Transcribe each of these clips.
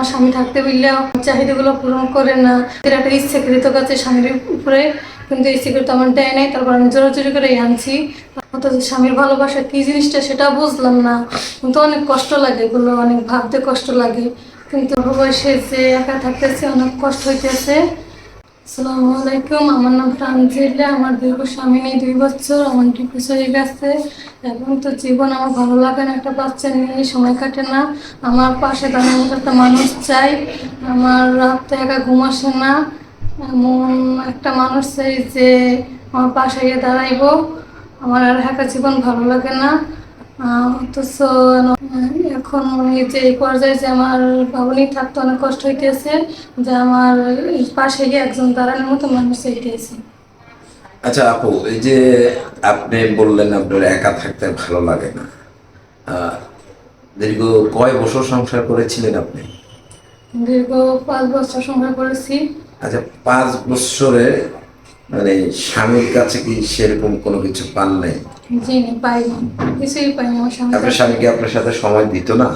আমার স্বামী থাকতে বললে চাহিদাগুলো পূরণ করে না। এর একটা ইচ্ছাকৃত কাছে স্বামীর উপরে, কিন্তু ইচ্ছাকৃত আমার দেয় নাই। তারপর আমি জোরাজোরি করে আনছি। অথচ স্বামীর ভালোবাসা কি জিনিসটা সেটা বুঝলাম না। কিন্তু অনেক কষ্ট লাগে এগুলো, অনেক ভাবতে কষ্ট লাগে। কিন্তু বয়সে যে একা থাকতেছে, অনেক কষ্ট হইতেছে। আসসালামু আলাইকুম। আমার নাম ফ্রান্সিলা আমার দীর্ঘ স্বামী নেই, দুই বছর। আমার ডিভোর্স হয়ে গেছে। এখন তো জীবন আমার ভালো লাগে না, একটা বাচ্চা নিয়ে সময় কাটে না। আমার পাশে দাঁড়ানোর একটা মানুষ চাই। আমার রাতে একা ঘুম আসে না। এমন একটা মানুষ চাই যে আমার পাশে গিয়ে দাঁড়াইবো। আমার আর একা জীবন ভালো লাগে না। অথচ এখন যে এই পর্যায়ে যে আমার বাবুনি থাকতে অনেক কষ্ট হইতেছে যে আমার পাশে গিয়ে একজন দাঁড়ানোর মতো মানুষ চাইতেছে আচ্ছা আপু এই যে আপনি বললেন আপনার একা থাকতে ভালো লাগে না দীর্ঘ কয় বছর সংসার করেছিলেন আপনি? দীর্ঘ পাঁচ বছর সংসার করেছি। আচ্ছা পাঁচ বছরে মানে স্বামীর কাছে কি সেরকম কোনো কিছু পান নাই? জি নি পাইনি। কিছুই পাইনি আমার স্বামী আপনার স্বামী কি আপনার সাথে সময় দিত না?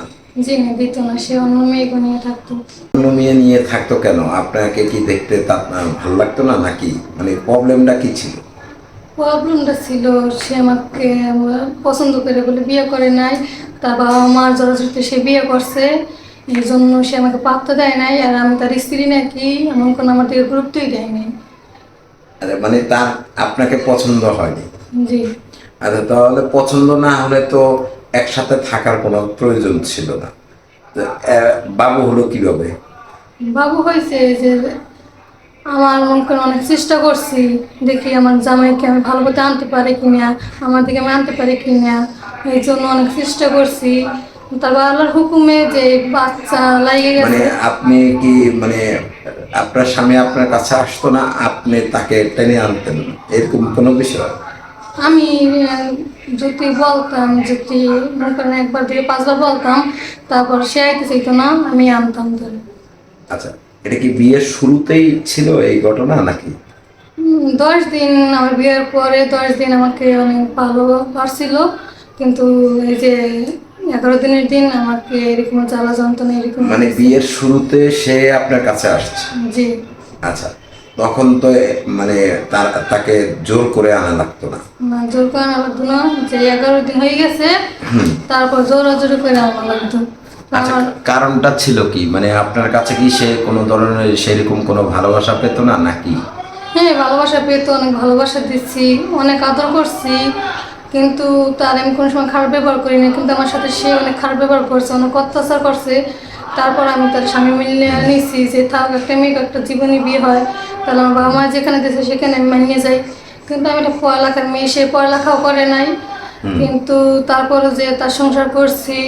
জি নি দিত না সে অন্য মেয়েকে নিয়ে থাকতো। অন্য মেয়ে নিয়ে থাকতো কেন? আপনাকে কি দেখতে তার ভালো লাগতো না নাকি? মানে প্রবলেমটা কি ছিল? প্রবলেমটা ছিল সে আমাকে পছন্দ করে বলে বিয়ে করে নাই। তার বাবা মার জড়াজড়িতে সে বিয়ে করছে। এই জন্য সে আমাকে পাত্তা দেয় নাই আর আমি তার স্ত্রী নাকি এমন কোনো আমার দিকে গুরুত্বই দেয় নাই মানে তার আপনাকে পছন্দ হয়নি। জি। আচ্ছা তাহলে পছন্দ না হলে তো একসাথে থাকার কোনো প্রয়োজন ছিল না। বাবু হলো কীভাবে? বাবু হয়েছে যে আমার মন করে অনেক চেষ্টা করছি দেখি আমার জামাইকে আমি ভালো করতে আনতে পারি কিনা আমার দিকে আমি আনতে পারি কিনা এই জন্য অনেক চেষ্টা করছি। তারপর আল্লাহর হুকুমে যে বাচ্চা লাগে মানে গেছে আপনি কি মানে আপনার স্বামী আপনার কাছে আসতো না আপনি তাকে টেনে আনতেন। এরকম কোনো বিষয়? আমি যদি বলতাম যদি মনে করেন একবার দিয়ে পাঁচবার বলতাম তারপর সে আইতে চাইতো না আমি আনতাম ধরে। আচ্ছা এটা কি বিয়ের শুরুতেই ছিল এই ঘটনা নাকি? দশ দিন আমার বিয়ের পরে দশ দিন আমাকে অনেক ভালো পারছিল কিন্তু এই যে এগারো দিনের দিন আমাকে এরকম জ্বালা যন্ত্রণা এরকম মানে বিয়ের শুরুতে সে আপনার কাছে আসছে? জি। আচ্ছা তখন তো মানে তার তাকে জোর করে আনা লাগতো না? না জোর করে আনা লাগতো না। যে এগারো দিন হয়ে গেছে তারপর জোর জোরে করে আনা লাগতো। আচ্ছা কারণটা ছিল কি? মানে আপনার কাছে কি সে কোনো ধরনের সেরকম কোনো ভালোবাসা পেত না নাকি? হ্যাঁ ভালোবাসা পেতো অনেক ভালোবাসা দিচ্ছি অনেক আদর করছি। কিন্তু তার আমি কোনো সময় খারাপ ব্যবহার করি না কিন্তু আমার সাথে সে অনেক খারাপ ব্যবহার করছে অনেক অত্যাচার করছে। তারপর আমি তার স্বামী মিলিয়ে নিয়েছি যে থাক একটা মেয়েকে একটা জীবনী বিয়ে হয় তাহলে আমার বাবা মা যেখানে দিয়েছে সেখানে আমি মানিয়ে যাই। কিন্তু আমি একটা পড়ালেখার মেয়ে সে পড়ালেখাও করে নাই। কিন্তু তারপরে যে তার সংসার করছি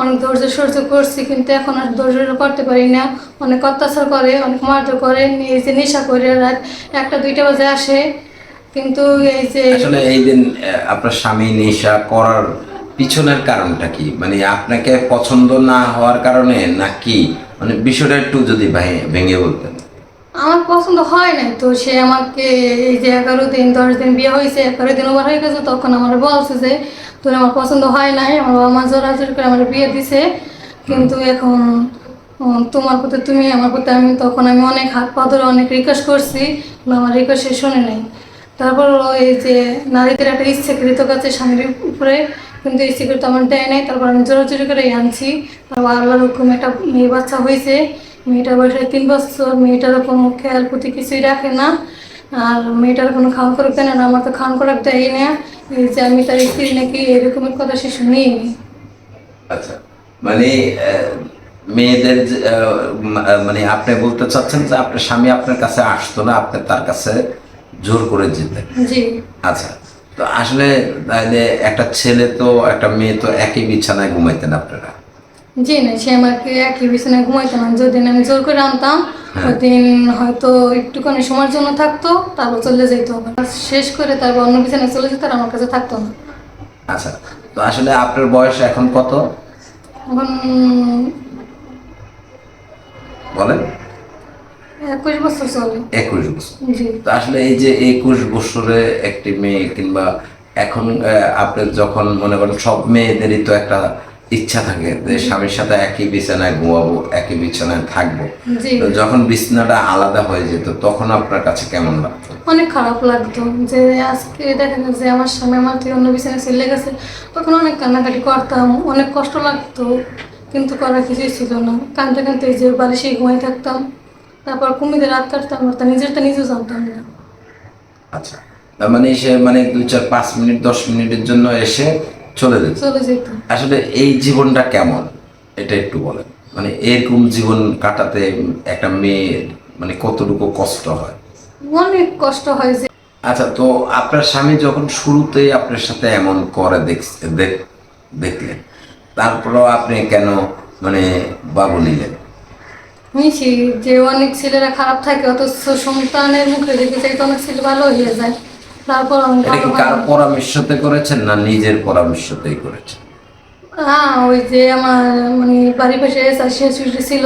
অনেক ধৈর্য সহ্য করছি কিন্তু এখন আর ধৈর্য করতে পারি না। অনেক অত্যাচার করে অনেক মারধর করে এই যে নেশা করে রাত একটা দুইটা বাজে আসে। কিন্তু এই যে আসলে এই দিন আপনার স্বামী নেশা করার পিছনের কারণটা কি? মানে আপনাকে পছন্দ না হওয়ার কারণে নাকি? মানে বিষয়টা একটু যদি ভেঙে বলতেন। আমার পছন্দ হয় নাই তো সে আমাকে এই যে এগারো দিন দশ দিন বিয়ে হয়েছে এগারো দিন ওভার হয়ে গেছে তখন আমার বলছে যে তোর আমার পছন্দ হয় নাই আমার বাবা মা জোরাজোরি করে আমার বিয়ে দিছে। কিন্তু এখন তোমার প্রতি তুমি আমার প্রতি আমি তখন আমি অনেক হাত পা ধরে অনেক রিকোয়েস্ট করছি আমার রিকোয়েস্ট শোনে নাই। তারপর এই যে নারীদের একটা ইচ্ছাকৃত কাছে স্বামীর উপরে কিন্তু ইচ্ছাকৃত আমার দেয় নাই। তারপর আমি জোরাজোরি করে আনছি। তারপর আল্লাহর হুকুম একটা মেয়ে বাচ্চা হয়েছে। মেয়েটার বয়স তিন বছর। মেয়েটারও কোনো খেয়াল প্রতি কিছুই রাখে না। আর মেয়েটার কোনো খাওয়ান করে দেয় না আমার তো খাওয়ান করে দেয় না। এই যে আমি তার স্ত্রী নাকি এরকমের কথা সে শুনেই নি আচ্ছা মানে মেয়েদের মানে আপনি বলতে চাচ্ছেন যে আপনার স্বামী আপনার কাছে আসতো না আপনি তার কাছে? জোর করে যেতেন জি। আচ্ছা তো আসলে তাহলে একটা ছেলে তো একটা মেয়ে তো একই বিছানায় ঘুমাইতেন আপনারা? জি না সে আমাকে একই বিছানায় ঘুমাইতো। না যেদিন আমি জোর করে আনতাম হ্যাঁ। ওই দিন হয়তো একটুখানি সময়ের জন্য থাকতো তারপর চলে যেত শেষ করে তারপর অন্য বিছানায় চলে যেত আর আমার কাছে থাকতো না। আচ্ছা তো আসলে আপনার বয়স এখন কত? এখন বলেন। একুশ বছর চলে। একুশ বছর। তো আসলে এই যে একুশ বছরে একটি মেয়ে কিংবা এখন আপনি যখন মনে করেন সব মেয়েদেরই তো একটা ইচ্ছা থাকে যে স্বামীর সাথে একই বিছানায় ঘুমাবো একই বিছানায় থাকব। তো যখন বিছানাটা আলাদা হয়ে যেত তখন আপনার কাছে কেমন লাগতো? অনেক খারাপ লাগতো। যে আজকে দেখেন যে আমার স্বামী আমার থেকে অন্য বিছানায় চলে গেছে তখন অনেক কান্নাকাটি করতাম অনেক কষ্ট লাগতো। কিন্তু করার কিছুই ছিল না। কানতে কানতে এই যে বালিশে ঘুমাই থাকতাম। তারপর কুমিদের রাত কাটতাম আর তা নিজেরটা নিজেও জানতাম না। আচ্ছা তার মানে সে মানে দুই চার পাঁচ মিনিট দশ মিনিটের জন্য এসে চলে যেত। চলে যেত। আসলে এই জীবনটা কেমন? এটা একটু বলেন। মানে এরকম জীবন কাটাতে একটা মেয়ের মানে কতটুকু কষ্ট হয়? অনেক কষ্ট হয় যে আচ্ছা তো আপনার স্বামী যখন শুরুতেই আপনার সাথে এমন করে দেখ- দেখ- দেখলেন তারপরেও আপনি কেন মানে বাবু নিলেন? মিশি যে অনেক ছেলেরা খারাপ থাকে অথচ সন্তানের মুখে দেখে চাইতে অনেক ছেলে ভালো হয়ে যায়। তারপর এটা কি ভালো পরামর্শতে করেছেন না নিজের পরামর্শতেই করেছেন? হ্যাঁ ওই যে আমার মানে বাড়ির পাশে শাশি শাশুড়ি ছিল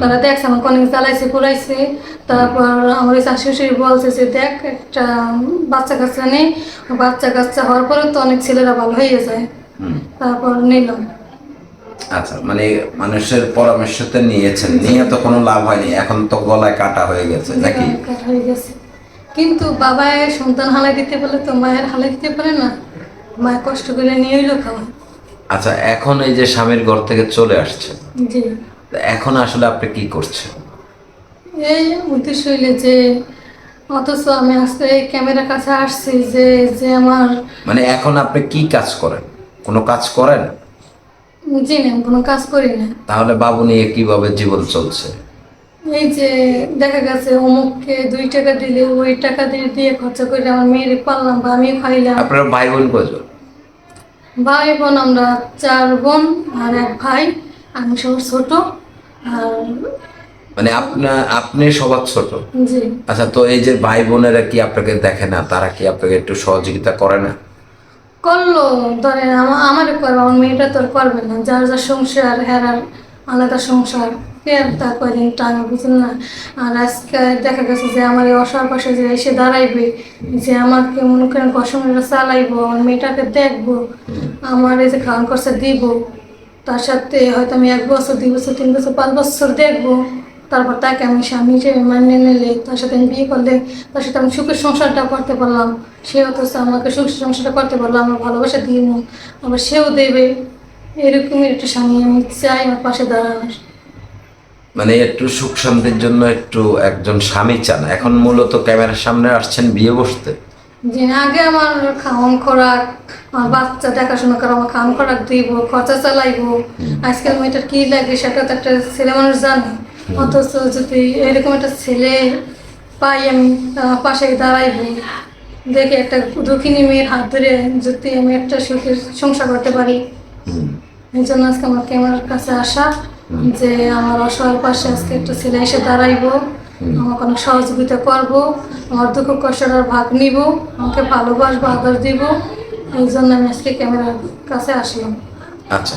তারা দেখছে আমাকে অনেক জ্বালাইছে পুরাইছে তারপর আমার ওই শাশি শাশুড়ি বলছে যে দেখ একটা বাচ্চা কাচ্চা নেই বাচ্চা কাচ্চা হওয়ার পরে তো অনেক ছেলেরা ভালো হয়ে যায়। তারপর নিলাম। আচ্ছা মানে মানুষের পরামর্শতে নিয়েছেন নিয়ে তো কোনো লাভ হয়নি এখন তো গলায় কাটা হয়ে গেছে নাকি? হয়ে গেছে। কিন্তু বাবা সন্তান হালাই দিতে বলে তো মায়ের হালাই দিতে পারে না মা কষ্ট করে নিয়ে এলো খাওয়া। আচ্ছা এখন এই যে স্বামীর ঘর থেকে চলে আসছে জি। এখন আসলে আপনি কি করছেন? এই উদ্দেশ্য হইলে যে অথচ আমি আজকে এই ক্যামেরার কাছে আসছি যে যে আমার মানে এখন আপনি কি কাজ করেন? কোনো কাজ করেন? জি না আমি কোনো কাজ করি না। তাহলে বাবু নিয়ে কীভাবে জীবন চলছে? এই যে দেখা গেছে অমুককে দুই টাকা দিলে ওই টাকা দিয়ে দিয়ে খরচা করে আমার মেয়েরে পারলাম বা আমি খাইলাম। আপনার ভাই বোন কজন ভাই বোন আমরা চার বোন আর এক ভাই আমি সবার ছোট আর মানে আপনার আপনি সবার ছোট? জি। আচ্ছা তো এই যে ভাই বোনেরা কি আপনাকে দেখে না? তারা কি আপনাকে একটু সহযোগিতা করে না? করল, ধরেন আমার করবে আমার মেয়েটা তোর করবে না, যার যার সংসার হেরার আলাদা সংসার কে আর তা কয়দিন টাঙা বুঝলেন না। আর আজকে দেখা গেছে যে আমার এই অসার পাশে যে এসে দাঁড়াইবে, যে আমাকে মনে করেন কসমটা চালাইবো, আমার মেয়েটাকে দেখব, আমার এই যে খাওয়ান খরচা দিব, তার সাথে হয়তো আমি এক বছর, দুই বছর, তিন বছর, পাঁচ বছর দেখব। তারপর তাকে আমি স্বামী হিসেবে মানিয়ে নিলে তার সাথে আমি বিয়ে করলে তার সাথে আমি সুখের সংসারটা করতে পারলাম। সে অথচ আমাকে সুখের সংসারটা করতে পারলাম আমার ভালোবাসা দিয়ে আবার সেও দেবে। এরকমই একটা স্বামী আমি চাই আমার পাশে দাঁড়ানোর। মানে একটু সুখ শান্তির জন্য একটু একজন স্বামী চান। এখন মূলত ক্যামেরার সামনে আসছেন বিয়ে বসতে। যে আগে আমার খাওয়ান খোরাক আমার বাচ্চা দেখাশোনা করে আমার খাওয়ান খোরাক দিব খরচা চালাইবো। আজকাল মেয়েটার কি লাগে সেটা তো একটা ছেলে মানুষ জানে। অথচ যদি এরকম একটা ছেলে পাই আমি পাশে দাঁড়াইবো দেখে একটা দক্ষিণী মেয়ের হাত ধরে যদি আমি একটা সুখের সংসার করতে পারি। এই জন্য আজকে আমার ক্যামেরার কাছে আসা যে আমার অসহায় পাশে আজকে একটা ছেলে এসে দাঁড়াইবো। আমাকে অনেক সহযোগিতা করব আমার দুঃখ কষ্টটার ভাগ নিব আমাকে ভালোবাসবো আদর দিব। এই জন্য আমি আজকে ক্যামেরার কাছে আসলাম। আচ্ছা।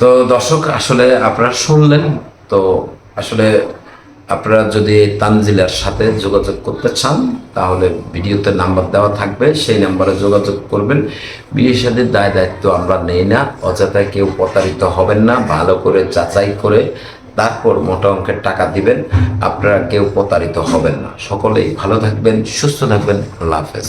তো দর্শক আসলে আপনারা শুনলেন তো আসলে আপনারা যদি তানজিলার সাথে যোগাযোগ করতে চান, তাহলে ভিডিওতে নাম্বার দেওয়া থাকবে, সেই নাম্বারে যোগাযোগ করবেন। বিয়ে সাথীর দায় দায়িত্ব আমরা নেই না অযথায় কেউ প্রতারিত হবেন না, ভালো করে যাচাই করে তারপর মোটা অঙ্কের টাকা দিবেন, আপনারা কেউ প্রতারিত হবেন না। সকলেই ভালো থাকবেন, সুস্থ থাকবেন, আল্লাহ হাফেজ।